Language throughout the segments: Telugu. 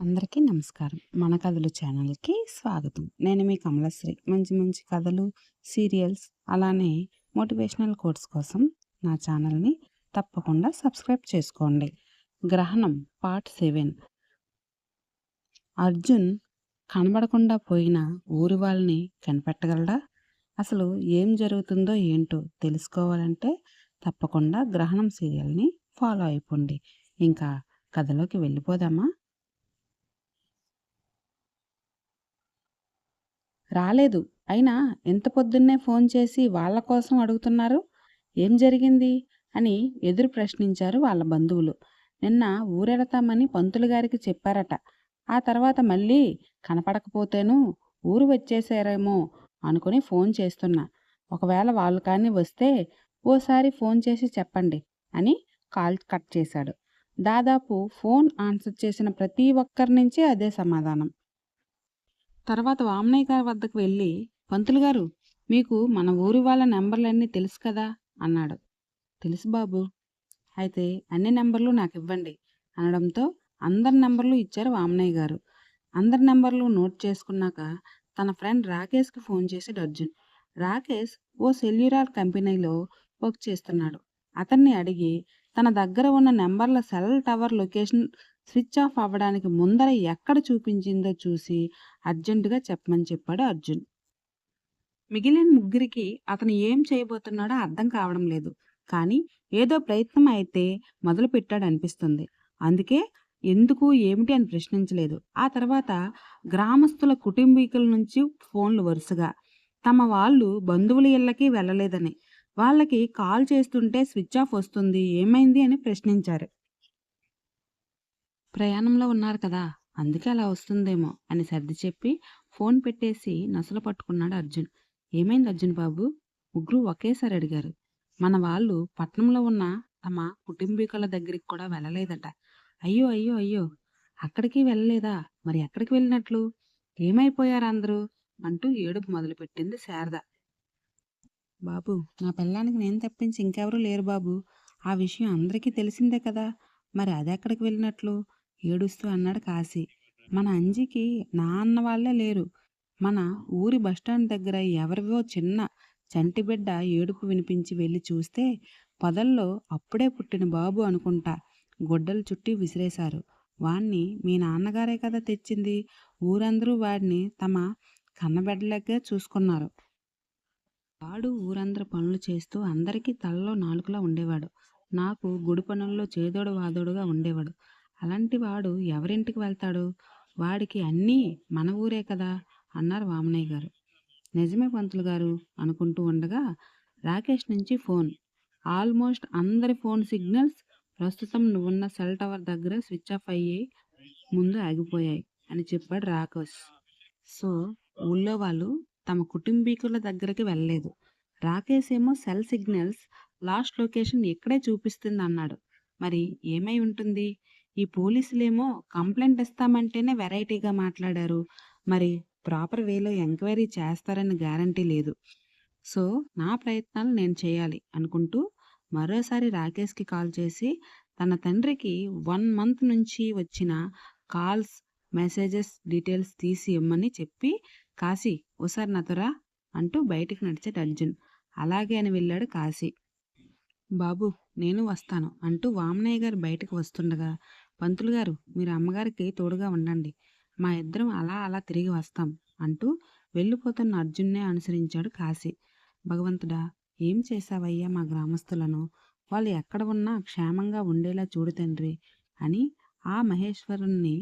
అందరికీ నమస్కారం. మన కథలు ఛానల్కి స్వాగతం. నేను మీ కమలశ్రీ. మంచి మంచి కథలు సీరియల్స్ అలానే మోటివేషనల్ కోర్స్ కోసం నా ఛానల్ని తప్పకుండా సబ్స్క్రైబ్ చేసుకోండి. గ్రహణం పార్ట్ సెవెన్. అర్జున్ కనబడకుండా పోయిన ఊరి వాళ్ళని కనిపెట్టగలడా? అసలు ఏం జరుగుతుందో ఏంటో తెలుసుకోవాలంటే తప్పకుండా గ్రహణం సీరియల్ని ఫాలో అయిపోండి. ఇంకా కథలోకి వెళ్ళిపోదామా? రాలేదు. అయినా ఎంత పొద్దున్నే ఫోన్ చేసి వాళ్ళ కోసం అడుగుతున్నారు? ఏం జరిగింది? అని ఎదురు ప్రశ్నించారు వాళ్ళ బంధువులు. నిన్న ఊరెడతామని పంతులు గారికి చెప్పారట. ఆ తర్వాత మళ్ళీ కనపడకపోతేను ఊరు వచ్చేసారేమో అనుకుని ఫోన్ చేస్తున్నా. ఒకవేళ వాళ్ళు కానీ వస్తే ఓసారి ఫోన్ చేసి చెప్పండి అని కాల్ కట్ చేశాడు. దాదాపు ఫోన్ ఆన్సర్ చేసిన ప్రతి ఒక్కరి నుంచి అదే సమాధానం. తర్వాత వామనయ్య గారి వద్దకు వెళ్ళి పంతులు గారు మీకు మన ఊరి వాళ్ళ నెంబర్లన్నీ తెలుసు కదా? అన్నాడు. తెలుసు బాబు. అయితే అన్ని నెంబర్లు నాకు ఇవ్వండి అనడంతో అందరి నెంబర్లు ఇచ్చారు వామనయ్య గారు. అందరి నెంబర్లు నోట్ చేసుకున్నాక తన ఫ్రెండ్ రాకేష్కి ఫోన్ చేశాడు అర్జున్ రాకేష్ ఓ సెల్యులార్ కంపెనీలో వర్క్ చేస్తున్నాడు. అతన్ని అడిగి తన దగ్గర ఉన్న నెంబర్ల cell tower location switch off అవ్వడానికి ముందర ఎక్కడ చూపించిందో చూసి అర్జెంటుగా చెప్పమని చెప్పాడు అర్జున్. మిగిలిన ముగ్గురికి అతను ఏం చేయబోతున్నాడో అర్థం కావడం లేదు. కానీ ఏదో ప్రయత్నం అయితే మొదలు పెట్టాడు అనిపిస్తుంది అందుకే ఎందుకు ఏమిటి అని ప్రశ్నించలేదు. ఆ తర్వాత గ్రామస్తుల కుటుంబీకుల నుంచి ఫోన్లు వరుసగా. తమ వాళ్ళు బంధువుల ఇళ్ళకి వెళ్ళలేదని. వాళ్ళకి కాల్ చేస్తుంటే స్విచ్ ఆఫ్ వస్తుంది ఏమైంది అని ప్రశ్నించారు. ప్రయాణంలో ఉన్నారు కదా అందుకే అలా వస్తుందేమో అని సర్ది చెప్పి ఫోన్ పెట్టేసి నసలు పట్టుకున్నాడు అర్జున్. ఏమైంది అర్జున్ బాబు? ముగ్గురు ఒకేసారి అడిగారు. మన వాళ్ళు పట్నంలో ఉన్న తమ కుటుంబీకుల దగ్గరికి కూడా వెళ్ళలేదట. అయ్యో అయ్యో అయ్యో అక్కడికి వెళ్ళలేదా? మరి ఎక్కడికి వెళ్ళినట్లు? ఏమైపోయారు అందరూ? అంటూ ఏడుపు మొదలుపెట్టింది శారద. బాబు నా పిల్లానికి నేను తప్పించి ఇంకెవరూ లేరు బాబు. ఆ విషయం అందరికీ తెలిసిందే కదా. మరి అది ఎక్కడికి వెళ్ళినట్లు? ఏడుస్తూ అన్నాడు కాశీ. మన అంజికి నా అన్న వాళ్ళే లేరు. మన ఊరి బస్టాండ్ దగ్గర ఎవరివో చిన్న చంటి బిడ్డ ఏడుపు వినిపించి వెళ్ళి చూస్తే పొదల్లో అప్పుడే పుట్టిన బాబు అనుకుంటా గొడ్డలు చుట్టి విసిరేశారు. వాణ్ణి మీ నాన్నగారే కదా తెచ్చింది? ఊరందరూ వాడిని తమ కన్నబిడ్డలగ్గా చూసుకున్నారు. వాడు ఊరందరూ పనులు చేస్తూ అందరికీ తలలో నాలుకలా ఉండేవాడు. నాకు గుడి పనుల్లో చేదోడు వాదోడుగా ఉండేవాడు. అలాంటి వాడు ఎవరింటికి వెళ్తాడు? వాడికి అన్నీ మన ఊరే కదా అన్నారు వామనయ్య గారు. నిజమే పంతులు గారు అనుకుంటూ ఉండగా రాకేష్ నుంచి ఫోన్. ఆల్మోస్ట్ అందరి ఫోన్ సిగ్నల్స్ ప్రస్తుతం నువ్వున్న సెల్ టవర్ దగ్గర స్విచ్ ఆఫ్ అయ్యి ముందు ఆగిపోయాయి అని చెప్పాడు రాకేష్. సో ఊళ్ళో వాళ్ళు తమ కుటుంబీకుల దగ్గరికి వెళ్ళలేదు. రాకేష్ ఏమో సెల్ సిగ్నల్స్ లాస్ట్ లొకేషన్ ఇక్కడే చూపిస్తుంది అన్నాడు. మరి ఏమై ఉంటుంది? ఈ పోలీసులేమో కంప్లైంట్ ఇస్తామంటేనే వెరైటీగా మాట్లాడారు. మరి ప్రాపర్ వేలో ఎంక్వైరీ చేస్తారని గ్యారంటీ లేదు. సో నా ప్రయత్నాలు నేను చేయాలి అనుకుంటూ మరోసారి రాకేష్కి కాల్ చేసి తన తండ్రికి వన్ మంత్ నుంచి వచ్చిన కాల్స్ మెసేజెస్ డీటెయిల్స్ తీసి ఇమ్మని చెప్పి కాశీ ఓసారి నతురా అంటూ బయటికి నడిచాడు అర్జున్. అలాగే అని వెళ్ళాడు కాశీ. బాబు నేను వస్తాను అంటూ వామనయ్య గారు బయటకు వస్తుండగా పంతులు గారు మీరు అమ్మగారికి తోడుగా ఉండండి. మా ఇద్దరం అలా అలా తిరిగి వస్తాం అంటూ వెళ్ళిపోతున్న అర్జున్నే అనుసరించాడు కాశీ. భగవంతుడా ఏం చేశావయ్యా మా గ్రామస్తులను? వాళ్ళు ఎక్కడ ఉన్నా క్షేమంగా ఉండేలా చూడు తండ్రి అని ఆ మహేశ్వరుణ్ణి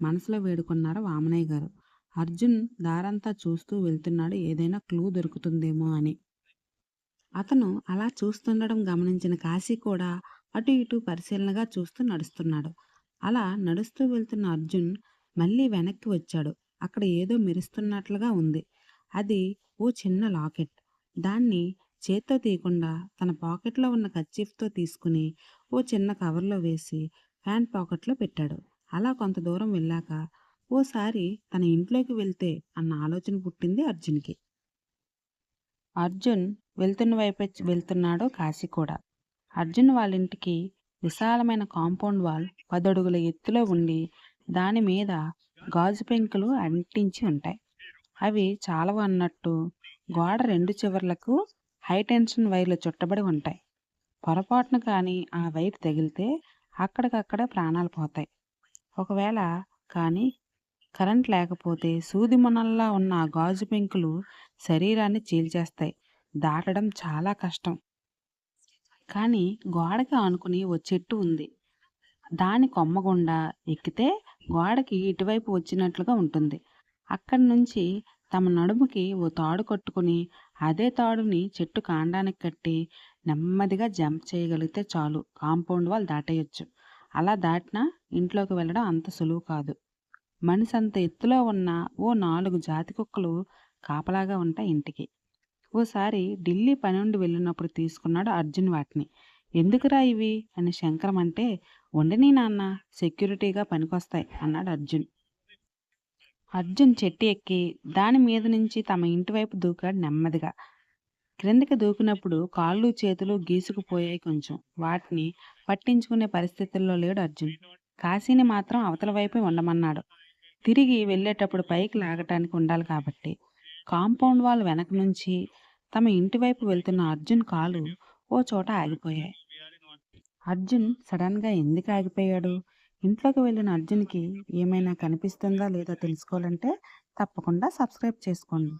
మనసులో వేడుకున్నారు వామనయ్య గారు. అర్జున్ దారంతా చూస్తూ వెళ్తున్నాడు ఏదైనా క్లూ దొరుకుతుందేమో అని. అతను అలా చూస్తుండడం గమనించిన కాశీ కూడా అటు ఇటు పరిశీలనగా చూస్తూ నడుస్తున్నాడు. అలా నడుస్తూ వెళ్తున్న అర్జున్ మళ్ళీ వెనక్కి వచ్చాడు. అక్కడ ఏదో మెరుస్తున్నట్లుగా ఉంది. అది ఓ చిన్న లాకెట్. దాన్ని చేత్తో తీయకుండా తన పాకెట్లో ఉన్న కచ్చిఫ్తో తీసుకుని ఓ చిన్న కవర్లో వేసి ప్యాంట్ పాకెట్లో పెట్టాడు. అలా కొంత దూరం వెళ్ళాక ఓసారి తన ఇంట్లోకి వెళ్తే అన్న ఆలోచన పుట్టింది అర్జున్కి. అర్జున్ వెళ్తున్న వైపు వెళ్తున్నాడో కాశీ కూడా. అర్జున్ వాళ్ళ ఇంటికి విశాలమైన కాంపౌండ్ వాల్ పదడుగుల ఎత్తులో ఉండి దాని మీద గాజు పెంకులు అంటించి ఉంటాయి. అవి చాలా అన్నట్టు గోడ రెండు చివర్లకు హై టెన్షన్ వైర్లు చుట్టబడి ఉంటాయి. పొరపాటున కానీ ఆ వైర్ తగిలితే అక్కడికక్కడ ప్రాణాలు పోతాయి. ఒకవేళ కానీ కరెంట్ లేకపోతే సూది మొనల్లా ఉన్న ఆ గాజు పెంకులు శరీరాన్ని చీల్చేస్తాయి. దాటడం చాలా కష్టం. కానీ గోడకి ఆనుకుని ఓ చెట్టు ఉంది. దాని కొమ్మ గుండా ఎక్కితే గోడకి ఇటువైపు వచ్చినట్లుగా ఉంటుంది. అక్కడి నుంచి తమ నడుముకి ఓ తాడు కట్టుకుని అదే తాడుని చెట్టు కాండానికి కట్టి నెమ్మదిగా జంప్ చేయగలిగితే చాలు. కాంపౌండ్ వాళ్ళు దాటేయచ్చు. అలా దాటినా ఇంట్లోకి వెళ్ళడం అంత సులువు కాదు. మనిషి అంత ఎత్తులో ఉన్న ఓ నాలుగు జాతి కుక్కలు కాపలాగా ఉంటాయి ఇంటికి. ఓసారి ఢిల్లీ పని నుండి వెళ్ళినప్పుడు తీసుకున్నాడు అర్జున్ వాటిని. ఎందుకురా ఇవి? అని శంకరం అంటే ఉండని నాన్న సెక్యూరిటీగా పనికొస్తాయి అన్నాడు అర్జున్. అర్జున్ చెట్టు ఎక్కి దాని మీద నుంచి తమ ఇంటి వైపు దూకాడు నెమ్మదిగా. క్రిందకి దూకినప్పుడు కాళ్ళు చేతులు గీసుకుపోయాయి కొంచెం. వాటిని పట్టించుకునే పరిస్థితుల్లో లేడు అర్జున్. కాశీని మాత్రం అవతల వైపే ఉండమన్నాడు. తిరిగి వెళ్ళేటప్పుడు పైకి లాగటానికి ఉండాలి కాబట్టి. కాంపౌండ్ వాల్ వెనక నుంచి తమ ఇంటి వైపు వెళ్తున్న అర్జున్ కాలు ఓ చోట ఆగిపోయాయి. అర్జున్ సడన్గా ఎందుకు ఆగిపోయాడు? ఇంట్లోకి వెళ్ళిన అర్జున్కి ఏమైనా కనిపిస్తుందా లేదా తెలుసుకోవాలంటే తప్పకుండా సబ్స్క్రైబ్ చేసుకోండి.